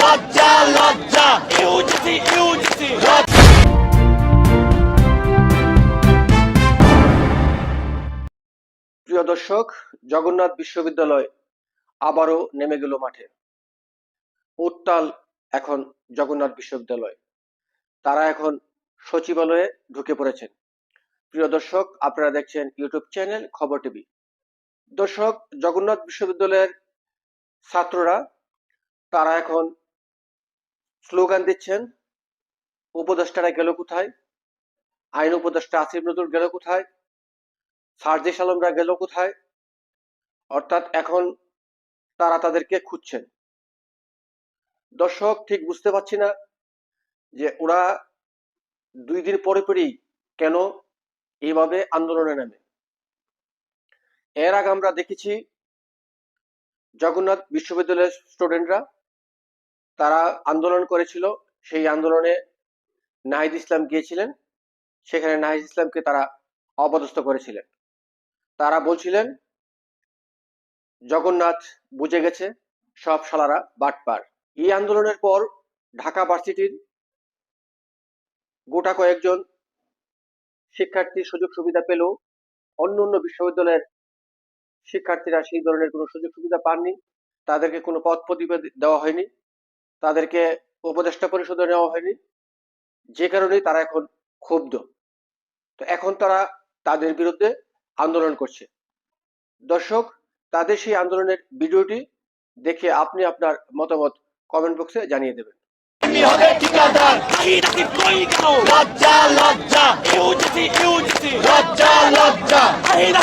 লজ্জা লজ্জা। UGC UGC. প্রিয় দর্শক জগন্নাথ বিশ্ববিদ্যালয় আবারও নেমে গেল মাঠে। উত্তাল এখন জগন্নাথ বিশ্ববিদ্যালয়। তারা এখন সচিবালয়ে ঢুকে পড়েছেন। প্রিয় দর্শক আপনারা দেখছেন ইউটিউব চ্যানেল খবর টিভি। দর্শক জগন্নাথ বিশ্ববিদ্যালয়ের ছাত্ররা তারা এখন স্লোগান দিচ্ছেন, উপদেষ্টারা গেল কোথায়? আইন উপদেষ্টা আসিফ নজরুল গেল কোথায়? সার্জিস আলমরা গেল কোথায়? অর্থাৎ এখন তারা তাদেরকে খুঁজছেন। দর্শক, ঠিক বুঝতে পারছি না যে ওরা দুই দিন পরে পরেই কেন এইভাবে আন্দোলনে নামে। এর আগে আমরা দেখেছি জগন্নাথ বিশ্ববিদ্যালয়ের স্টুডেন্টরা তারা আন্দোলন করেছিল। সেই আন্দোলনে নাহিদ ইসলাম গিয়েছিলেন। সেখানে নাহিদ ইসলামকে তারা অপদস্থ করেছিলেন। তারা বলছিলেন, জগন্নাথ বুঝে গেছে সব শালারা বাটপার। এই আন্দোলনের পর ঢাকা ভার্সিটির গোটা কয়েকজন শিক্ষার্থী সুযোগ সুবিধা পেল। অন্য অন্য বিশ্ববিদ্যালয়ের শিক্ষার্থীরা সেই ধরনের কোনো সুযোগ সুবিধা পাননি। তাদেরকে কোনো পদ প্রতিভা দেওয়া হয়নি। তাদেরকে উপদেষ্টা পরিষদে নেওয়া হয়নি। যে কারণেই তারা এখন ক্ষুব্ধ। তো এখন তারা তাদের বিরুদ্ধে আন্দোলন করছে। দর্শক, তাদের সেই আন্দোলনের ভিডিওটি দেখে আপনি আপনার মতামত কমেন্ট বক্সে জানিয়ে দেবেন। হবে ঠিকাদার। নাহিদ আসিফ কই গেল লজ্জা। লজ্জা লজ্জা লজ্জা নাহিদ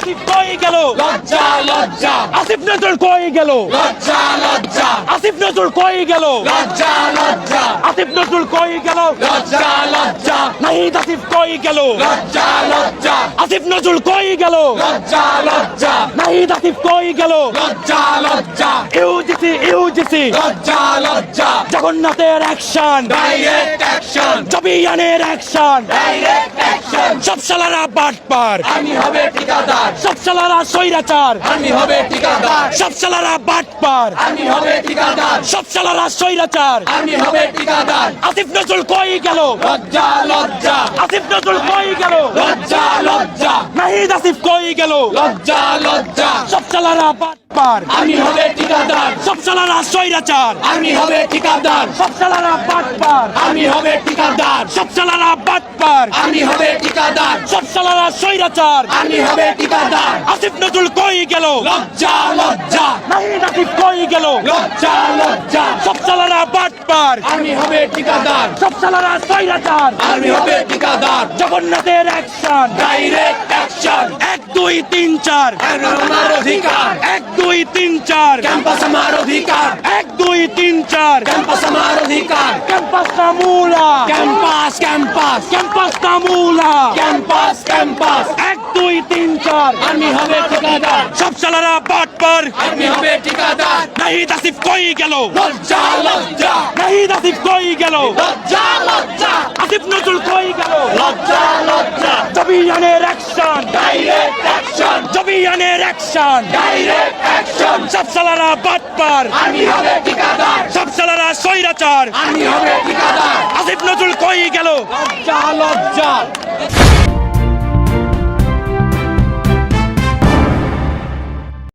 আসিফ কই গেল? লজ্জা লজ্জা। আসিফ নজরুল কই গেল? লজ্জা লজ্জা। আসিফ নজরুল কই গেল? লজ্জা লজ্জা। আসিফ নজরুল কই গেল? লজ্জা লজ্জা। নাহিদ আসিফ কই গেল? লজ্জা লজ্জা। আসিফ নজরুল কই গেল? লজ্জা লজ্জা। নাহিদ আসিফ কই গেল? লজ্জা লজ্জা। UGC UGC. লজ্জা লজ্জা। জগন্নাথের অ্যাকশন ডাইরেক্ট অ্যাকশন জবিয়ানের অ্যাকশন ডাইরেক্ট অ্যাকশন সব শালারা বাটপার আমি হবে ঠিকাদার। সব শালারা স্বৈরাচার। আমি হবে ঠিকাদার। সব শালারা বাটপার আমি হবে ঠিকাদার। সব শালারা স্বৈরাচার। আমি হবে ঠিকাদার। আসিফ নজরুল কই গেল? লজ্জা লজ্জা। আসিফ নজরুল কই গেল? লজ্জা লজ্জা। নাহিদ আসিফ কই গেল? লজ্জা লজ্জা। সব শালারা বাটপার আমি হবে ঠিকাদার। সব শালারা স্বৈরাচার। আমি হবে ঠিকাদার। সব শালারা বাটপার আমি হবে ঠিকাদার। সব শালারা বাটপার আমি হবে ঠিকাদার। সব শালারা স্বৈরাচার। আমি হবে ঠিকাদার। আসিফ নজরুল কই গেল? লজ্জা লজ্জা নাহিদ আসিফ কই গেল লজ্জা লজ্জা। সব শালারা বাটপার আমি হবে ঠিকাদার। সব শালারা স্বৈরাচার। আমি হবে ঠিকাদার। জগন্নাথের অ্যাকশন ডাইরেক্ট অ্যাকশন এক দুই তিন চার। আমার অধিকার? এক দুই তিন চার। ক্যাম্পাস আমার অধিকার। এক দুই তিন চার। ক্যাম্পাস আমার অধিকার। ক্যাম্পাস নামুলা ক্যাম্পাস ক্যাম্পাস ক্যাম্পাস নামুলা ক্যাম্পাস ক্যাম্পাস এক দুই তিন চার। আমি হবে ঠিকাদার। সব শালারা বাটপার আমি হবে ঠিকাদার। নাহিদ আসিফ কই গেল? লজ্জা লজ্জা। নাহিদ আসিফ কই গেল? লজ্জা লজ্জা। আসিফ নজরুল কই গেল? লজ্জা লজ্জা। জবিয়ানের অ্যাকশন ডাইরেক্ট অ্যাকশন জবিয়ানের অ্যাকশন ডাইরেক্ট অ্যাকশন সব শালারা বাটপার আমি হবে ঠিকাদার। সব শালারা স্বৈরাচার। আমি হবে ঠিকাদার। আসিফ নজরুল কই গেল? লজ্জা লজ্জা।